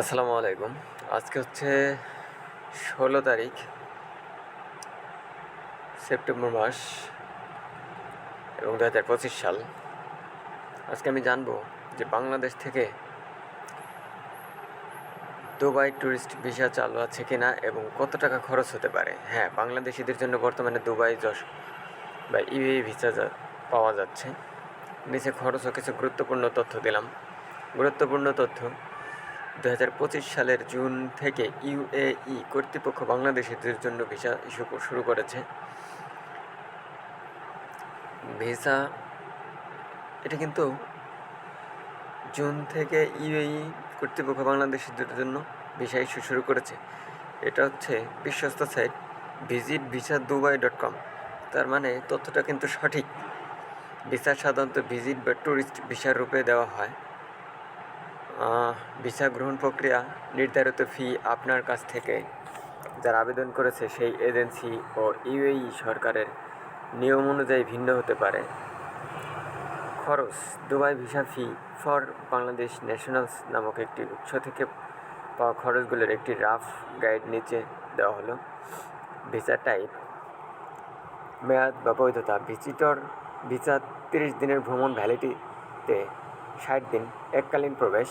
আসসালামু আলাইকুম। আজকে হচ্ছে ষোলো তারিখ, সেপ্টেম্বর মাস এবং দু হাজার পঁচিশ সাল। আজকে আমি জানব যে বাংলাদেশ থেকে দুবাই ট্যুরিস্ট ভিসা চালু আছে কি না এবং কত টাকা খরচ হতে পারে? হ্যাঁ বাংলাদেশিদের জন্য বর্তমানে দুবাই যশ বা ইউএ ভিসা পাওয়া যাচ্ছে। নিচে খরচও কিছু গুরুত্বপূর্ণ তথ্য দিলাম। গুরুত্বপূর্ণ তথ্য দু হাজার পঁচিশ সালের জুন থেকে ইউএই কর্তৃপক্ষ বাংলাদেশিদের জন্য ভিসা ইস্যু শুরু করেছে। ভিসা, এটা কিন্তু জুন থেকে ইউএই কর্তৃপক্ষ বাংলাদেশিদের জন্য ভিসা ইস্যু শুরু করেছে। এটা হচ্ছে বিশ্বস্ত site, visit visa Dubai dot com. তার মানে তথ্যটা কিন্তু সঠিক। ভিসা সাধারণত ভিজিট বা ট্যুরিস্ট ভিসার রূপে দেওয়া হয়। ভিসা গ্রহণ প্রক্রিয়া নির্ধারিত ফি আপনার কাছ থেকে। যারা আবেদন করেছে সেই এজেন্সি ও ইউএই সরকারের নিয়ম অনুযায়ী ভিন্ন হতে পারে। খরচ, Dubai visa fee for Bangladesh nationals নামক একটি উৎস থেকে পাওয়া খরচগুলোর একটি রাফ গাইড নিচে দেওয়া হলো। ভিসা টাইপ মেয়াদ বা বৈধতা ভিজিটর ভিসা তিরিশ দিনের ভ্রমণ ভ্যালিডিতে ষাট দিন, এককালীন প্রবেশ,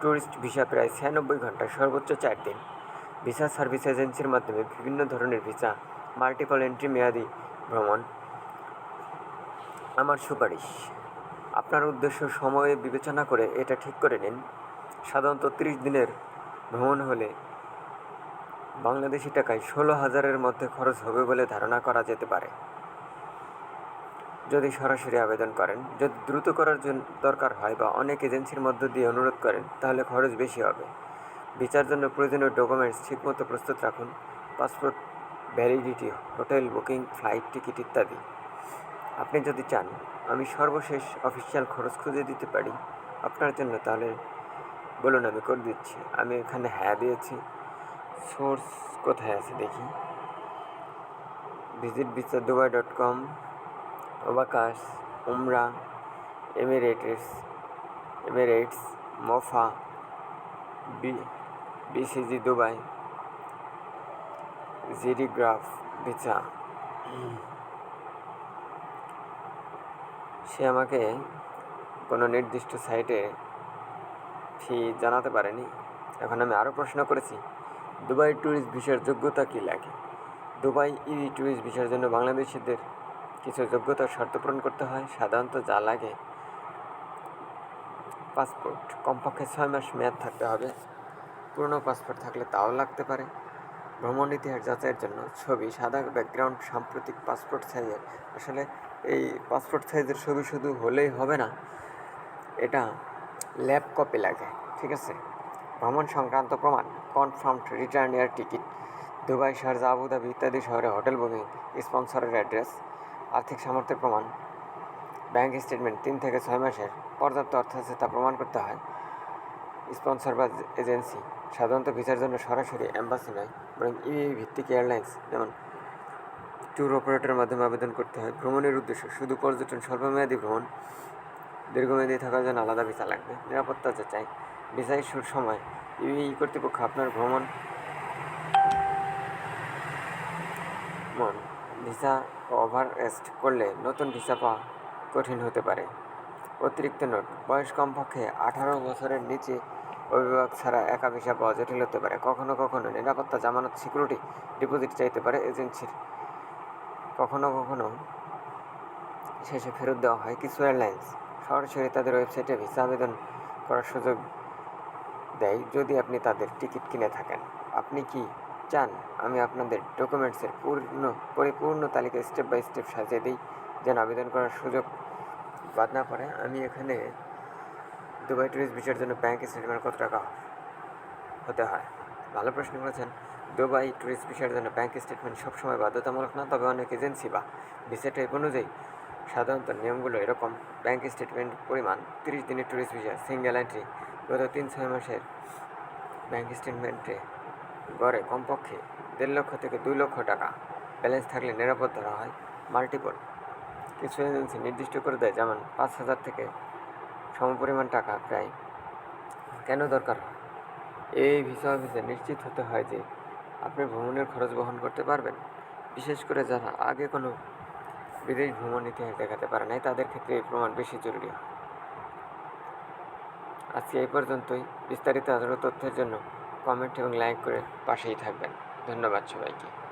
ট্যুরিস্ট ভিসা প্রায় ছিয়ানব্বই ঘণ্টা, সর্বোচ্চ চার দিন। ভিসা সার্ভিস এজেন্সির মাধ্যমে বিভিন্ন ধরনের ভিসা, মাল্টিপল এন্ট্রি মেয়াদি ভ্রমণ। আমার সুপারিশ। আপনার উদ্দেশ্য সময়ে বিবেচনা করে এটা ঠিক করে নিন। সাধারণত তিরিশ দিনের ভ্রমণ হলে বাংলাদেশি টাকায় ষোলো হাজারের মধ্যে খরচ হবে বলে ধারণা করা যেতে পারে। যদি সরাসরি আবেদন করেন, যদি দ্রুত করার জন্য দরকার হয় বা অনেক এজেন্সির মধ্য দিয়ে অনুরোধ করেন, তাহলে খরচ বেশি হবে। বিচার জন্য প্রয়োজনীয় ডকুমেন্টস ঠিকমতো প্রস্তুত রাখুন, passport validity, hotel booking, flight ticket ইত্যাদি। আপনি যদি চান, আমি সর্বশেষ অফিসিয়াল খরচ খুঁজে দিতে পারি, আপনার জন্য তাহলে বলুন আমি করে দিচ্ছি। আমি এখানে হ্যাঁ দিয়েছি। সোর্স কোথায় আছে দেখি। ভিজিট বিচার দুবাই ডট কম ওবাকাশ উমরা, Emirates Emirates, MOFA, B, BCG Dubai, জিরিগ্রাফ, visa. সে আমাকে কোনো নির্দিষ্ট সাইটে ফি জানাতে পারেনি। এখন আমি আরও প্রশ্ন করেছি, দুবাই ট্যুরিস্ট ভিসার যোগ্যতা কী লাগে? দুবাই ই ট্যুরিস্ট ভিসার জন্য বাংলাদেশিদের কিছু যোগ্যতার শর্ত পূরণ করতে হয়, সাধারণত যা লাগে। পাসপোর্ট। কমপক্ষে ছয় মাস মেয়াদ থাকতে হবে। পুরনো পাসপোর্ট থাকলে তাও লাগতে পারে। ভ্রমণ ইতিহাস যাচাইয়ের জন্য ছবি, সাদা ব্যাকগ্রাউন্ড, সাম্প্রতিক পাসপোর্ট সাইজের। আসলে এই পাসপোর্ট সাইজের ছবি শুধু হলেই হবে না, এটা ল্যাব কপি লাগে, ঠিক আছে? ভ্রমণ সংক্রান্ত প্রমাণ, confirmed return air ticket, Dubai, Sharjah, Abu Dhabi ইত্যাদি শহরে হোটেল বুকিং, স্পন্সরের অ্যাড্রেস আর্থিক সামর্থ্যের প্রমাণ। ব্যাংক স্টেটমেন্ট তিন থেকে ছয় মাসের পর্যাপ্ত অর্থ আছে তা প্রমাণ করতে হয়। স্পন্সর বা এজেন্সি সাধারণত ভিসার জন্য সরাসরি অ্যাম্বাসি নয়, বরং ইউএই ভিত্তিক এয়ারলাইন্স, যেমন ট্যুর অপারেটরের মাধ্যমে আবেদন করতে হয়। ভ্রমণের উদ্দেশ্য, শুধু পর্যটন, স্বল্পমেয়াদী ভ্রমণ, দীর্ঘমেয়াদী থাকার জন্য আলাদা ভিসা লাগবে। নিরাপত্তা যাচাই ভিসা ইস্যুর সময়, ইউএই কর্তৃপক্ষ আপনার ভ্রমণ মন ভিসা ওভারএস্ট করলে নতুন ভিসা পাওয়া কঠিন হতে পারে। অতিরিক্ত নোট, বয়স কমপক্ষে আঠারো বছরের নিচে অভিভাবক ছাড়া একা ভিসা পাওয়া জটিল হতে পারে। কখনো কখনো নিরাপত্তা, জামানত, সিকিউরিটি, ডিপোজিট চাইতে পারে এজেন্সির। কখনো কখনো শেষে ফেরত দেওয়া হয় কিছু এয়ারলাইন্স। সরাসরি তাদের ওয়েবসাইটে ভিসা আবেদন করার সুযোগ দেয় যদি আপনি তাদের টিকিট কিনে থাকেন। আপনি কি চান, আমি আপনাদের ডকুমেন্টসের পূর্ণ, পরিপূর্ণ তালিকা স্টেপ বাই স্টেপ সাজিয়ে দিই, যেন আবেদন করার সুযোগ বাদ না পড়ে। আমি এখানে দুবাই ট্যুরিস্ট ভিসার জন্য ব্যাংক স্টেটমেন্ট কত টাকা হতে হয়? ভালো প্রশ্ন করেছেন। দুবাই ট্যুরিস্ট ভিসার জন্য ব্যাংক স্টেটমেন্ট সবসময় বাধ্যতামূলক না, তবে অনেক এজেন্সি বা ভিসা টাইপ অনুযায়ী সাধারণত নিয়মগুলো এরকম। ব্যাংক স্টেটমেন্ট পরিমাণ তিরিশ দিনের ট্যুরিস্ট ভিসা সিঙ্গেল এন্ট্রি গত তিন ছয় মাসের ব্যাংক স্টেটমেন্টে গড়ে কমপক্ষে দেড় লক্ষ থেকে দুই লক্ষ টাকা। ব্যালেন্স থাকলে নিরাপদ ধরা হয় মাল্টিপল। কিছু এজেন্সি নির্দিষ্ট করে দেয় যেমন পাঁচ হাজার থেকে সমপরিমাণ টাকা প্রায় কেন দরকার হয়? এই ভিসা অফিসে নিশ্চিত হতে হয় যে আপনি ভ্রমণের খরচ বহন করতে পারবেন। বিশেষ করে যারা আগে কোনো বিদেশ ভ্রমণ ইতিহাস দেখাতে পারে নাই, তাদের ক্ষেত্রে এই প্রমাণ বেশি জরুরি হয়। আজকে এই পর্যন্তই। বিস্তারিত আরও তথ্যের জন্য কমেন্ট এবং লাইক করে পাশেই থাকবেন। ধন্যবাদ সবাইকে।